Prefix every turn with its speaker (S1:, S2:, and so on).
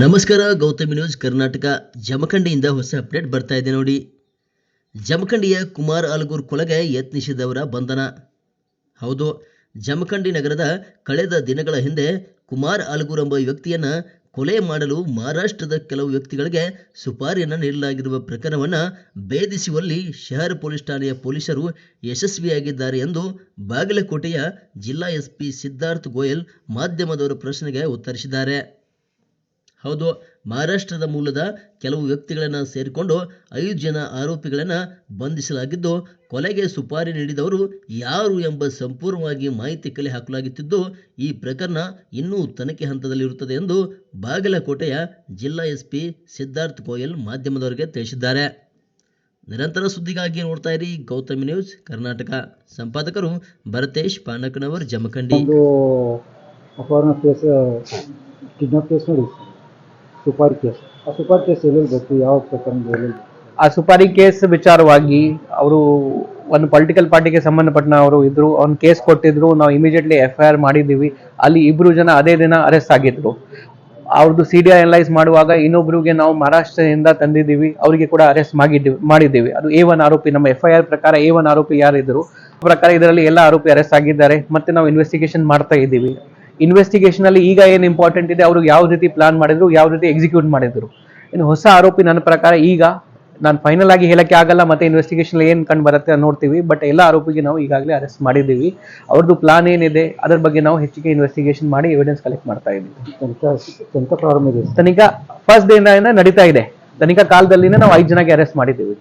S1: ನಮಸ್ಕಾರ, ಗೌತಮಿ ನ್ಯೂಸ್ ಕರ್ನಾಟಕ. ಜಮಖಂಡಿಯಿಂದ ಹೊಸ ಅಪ್ಡೇಟ್ ಬರ್ತಾ ಇದೆ ನೋಡಿ. ಜಮಖಂಡಿಯ ಕುಮಾರ್ ಅಲ್ಗೂರ್ ಕೊಲೆಗೆ ಯತ್ನಿಸಿದವರ ಬಂಧನ. ಹೌದು, ಜಮಖಂಡಿ ನಗರದ ಕಳೆದ ದಿನಗಳ ಹಿಂದೆ ಕುಮಾರ್ ಅಲ್ಗೂರ್ ಎಂಬ ವ್ಯಕ್ತಿಯನ್ನ ಕೊಲೆ ಮಾಡಲು ಮಹಾರಾಷ್ಟ್ರದ ಕೆಲವು ವ್ಯಕ್ತಿಗಳಿಗೆ ಸುಪಾರಿಯನ್ನು ನೀಡಲಾಗಿರುವ ಪ್ರಕರಣವನ್ನು ಭೇದಿಸುವಲ್ಲಿ ಶಹರ್ ಪೊಲೀಸ್ ಠಾಣೆಯ ಪೊಲೀಸರು ಯಶಸ್ವಿಯಾಗಿದ್ದಾರೆ ಎಂದು ಬಾಗಲಕೋಟೆಯ ಜಿಲ್ಲಾ ಎಸ್ಪಿ ಸಿದ್ಧಾರ್ಥ್ ಗೋಯಲ್ ಮಾಧ್ಯಮದವರ ಪ್ರಶ್ನೆಗೆ ಉತ್ತರಿಸಿದ್ದಾರೆ. ಹೌದು, ಮಹಾರಾಷ್ಟ್ರದ ಮೂಲದ ಕೆಲವು ವ್ಯಕ್ತಿಗಳನ್ನು ಸೇರಿಕೊಂಡು ಐದು ಜನ ಆರೋಪಿಗಳನ್ನು ಬಂಧಿಸಲಾಗಿದ್ದು, ಕೊಲೆಗೆ ಸುಪಾರಿ ನೀಡಿದವರು ಯಾರು ಎಂಬ ಸಂಪೂರ್ಣವಾಗಿ ಮಾಹಿತಿ ಕಲೆ ಹಾಕಲಾಗುತ್ತಿದ್ದು, ಈ ಪ್ರಕರಣ ಇನ್ನೂ ತನಿಖೆ ಹಂತದಲ್ಲಿರುತ್ತದೆ ಎಂದು ಬಾಗಲಕೋಟೆಯ ಜಿಲ್ಲಾ ಎಸ್ಪಿ ಸಿದ್ಧಾರ್ಥ್ ಗೋಯಲ್ ಮಾಧ್ಯಮದವರಿಗೆ ತಿಳಿಸಿದ್ದಾರೆ. ನಿರಂತರ ಸುದ್ದಿಗಾಗಿ ನೋಡ್ತಾ ಇರಿ ಗೌತಮಿ ನ್ಯೂಸ್ ಕರ್ನಾಟಕ. ಸಂಪಾದಕರು ಭರತೇಶ್ ಪಾನಕನವರ್ ಜಮಖಂಡಿ.
S2: ಅಪಹರಣ ಕೇಸ್, ಕಿಡ್ನಾಪ್ ಕೇಸ್ ನೋಡಿ ಸುಪಾರಿ ಕೇಸ್ ಆ ಸುಪಾರಿ ಕೇಸ್ ಎಲ್ಲಿರ್ಬೇಕು ಬೇಕು? ಯಾವ ಪ್ರಕರಣ ಎಲ್ಲೆಲ್ಲಿ
S3: ಆ ಸುಪಾರಿ ಕೇಸ್ ವಿಚಾರವಾಗಿ ಅವರು ಒಂದು ಪೊಲಿಟಿಕಲ್ ಪಾರ್ಟಿಗೆ ಸಂಬಂಧಪಟ್ಟ ಅವರು ಇದ್ರು, ಅವ್ನ ಕೇಸ್ ಕೊಟ್ಟಿದ್ರು, ನಾವು ಇಮಿಡಿಯೇಟ್ಲಿ ಎಫ್ ಐ ಆರ್ ಮಾಡಿದ್ದೀವಿ ಅಲ್ಲಿ ಇಬ್ಬರು ಜನ ಅದೇ ದಿನ ಅರೆಸ್ಟ್ ಆಗಿದ್ರು. ಅವ್ರದ್ದು ಸಿ ಡಿ ಅನಲೈಸ್ ಮಾಡುವಾಗ ಇನ್ನೊಬ್ರಿಗೆ ನಾವು ಮಹಾರಾಷ್ಟ್ರದಿಂದ ತಂದಿದ್ದೀವಿ, ಅವರಿಗೆ ಕೂಡ ಅರೆಸ್ಟ್ ಮಾಡಿದ್ದೀವಿ ಮಾಡಿದ್ದೀವಿ. ಅದು ಎ ಒನ್ ಆರೋಪಿ, ನಮ್ಮ ಎಫ್ ಐ ಆರ್ ಪ್ರಕಾರ ಎ ಒನ್ ಆರೋಪಿ ಯಾರಿದ್ರು ಪ್ರಕಾರ ಇದರಲ್ಲಿ ಎಲ್ಲ ಆರೋಪಿ ಅರೆಸ್ಟ್ ಆಗಿದ್ದಾರೆ. ಮತ್ತೆ ನಾವು ಇನ್ವೆಸ್ಟಿಗೇಷನ್ ಮಾಡ್ತಾ ಇದ್ದೀವಿ. ಇನ್ವೆಸ್ಟಿಗೇಷನ್ ಅಲ್ಲಿ ಈಗ ಏನು ಇಂಪಾರ್ಟೆಂಟ್ ಇದೆ ಅವರು ಯಾವ ರೀತಿ ಪ್ಲಾನ್ ಮಾಡಿದ್ರು ಯಾವ ರೀತಿ ಎಕ್ಸಿಕ್ಯೂಟ್ ಮಾಡಿದ್ರು. ಇನ್ನು ಹೊಸ ಆರೋಪಿ ನನ್ನ ಪ್ರಕಾರ ಈಗ ನಾನು ಫೈನಲ್ ಆಗಿ ಹೇಳಕ್ಕೆ ಆಗಲ್ಲ ಮತ್ತೆ ಇನ್ವೆಸ್ಟಿಗೇಷನ್ ಏನು ಕಂಡು ಬರುತ್ತೆ ನೋಡ್ತೀವಿ ಬಟ್ ಎಲ್ಲ ಆರೋಪಿಗೆ ನಾವು ಈಗಾಗಲೇ ಅರೆಸ್ಟ್ ಮಾಡಿದ್ದೀವಿ. ಅವ್ರದ್ದು ಪ್ಲಾನ್ ಏನಿದೆ ಅದ್ರ ಬಗ್ಗೆ ನಾವು ಹೆಚ್ಚಿಗೆ ಇನ್ವೆಸ್ಟಿಗೇಷನ್ ಮಾಡಿ ಎವಿಡೆನ್ಸ್ ಕಲೆಕ್ಟ್ ಮಾಡ್ತಾ ಇದ್ದೀವಿ.
S2: ತನಿಖಾ
S3: ಫಸ್ಟ್ ಡೇನ ನಡೀತಾ ಇದೆ. ತನಿಖಾ ಕಾಲದಲ್ಲಿನೇ ನಾವು ಐದು ಜನಕ್ಕೆ ಅರೆಸ್ಟ್ ಮಾಡಿದ್ದೀವಿ.